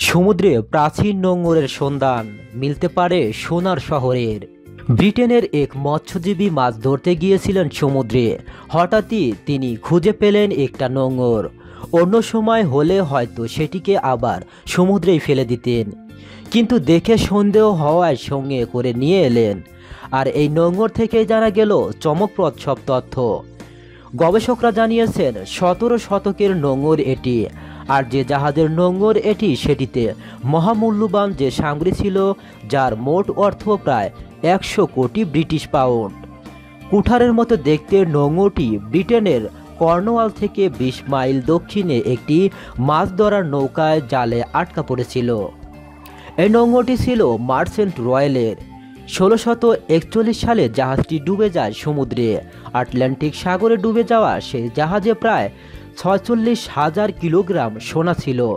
সমুদ্রে প্রাচীন নোঙরের সন্ধান মিলতে পারে সোনার শহরের। ব্রিটেনের এক মৎস্যজীবী মাছ ধরতে গিয়েছিলেন সমুদ্রে। হঠাৎই তিনি খুঁজে পেলেন একটা নোঙর। অন্য সময় হলে হয়তো সেটিকে আবার সমুদ্রেই ফেলে দিতেন। কিন্তু দেখে সন্দেহ হওয়ায় সঙ্গে করে নিয়ে এলেন। আর এই নোঙর থেকেই জানা গেল চমকপ্রদ সব তথ্য। গবেষকরা জানিয়েছেন, সতেরো শতকের নোঙর এটি। আর যে জাহাজের নোঙর এটি সেটিতে মহামূল্যবান যে সামগ্রী ছিল, যার মোট অর্থ প্রায় একশো কোটি ব্রিটিশ পাউন্ড। কুঠারের মতো দেখতে নোঙরটি ব্রিটেনের কর্নওয়াল থেকে বিশ মাইল দক্ষিণে একটি মাছ ধরার নৌকায় জালে আটকা পড়েছিল। এই নোঙরটি ছিল মার্চেন্ট রয়্যালের ষোলোশত একচল্লিশ সালে জাহাজটি ডুবে যায় সমুদ্রে। আটলান্টিক সাগরে ডুবে যাওয়া সেই জাহাজে প্রায় ছয়চল্লিশ হাজার কিলোগ্রাম সোনা ছিল।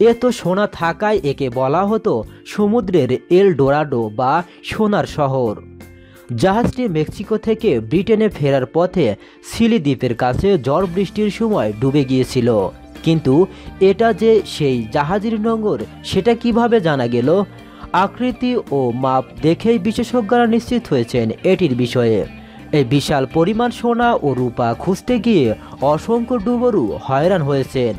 এত সোনা থাকায় একে বলা হতো সমুদ্রের এল ডোরাডো বা সোনার শহর। জাহাজটি মেক্সিকো থেকে ব্রিটেনে ফেরার পথে সিলি দ্বীপের কাছে ঝড় বৃষ্টির সময় ডুবে গিয়েছিল। কিন্তু এটা যে সেই জাহাজের নোঙর, সেটা কীভাবে জানা গেল? আকৃতি ও মাপ দেখেই বিশেষজ্ঞরা নিশ্চিত হয়েছেন এটির বিষয়ে। এই বিশাল পরিমাণ সোনা ও রূপা খুঁজতে গিয়ে অসংখ্য ডুবরু হয়রান হয়েছেন।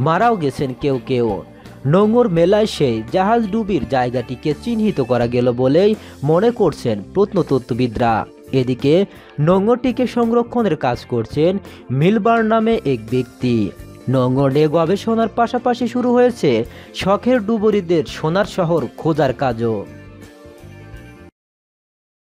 মারাও গেছেন কেউ কেউ। নোঙর মেলায় সেই জাহাজ ডুবির জায়গাটিকে চিহ্নিত করা গেল বলেই মনে করছেন প্রত্নতত্ত্ববিদরা। এদিকে নোঙরটিকে সংরক্ষণের কাজ করছেন মিলবার নামে এক ব্যক্তি। নোঙর নিয়ে গবেষণার পাশাপাশি শুরু হয়েছে শখের ডুবুরিদের সোনার শহর খোঁজার কাজও।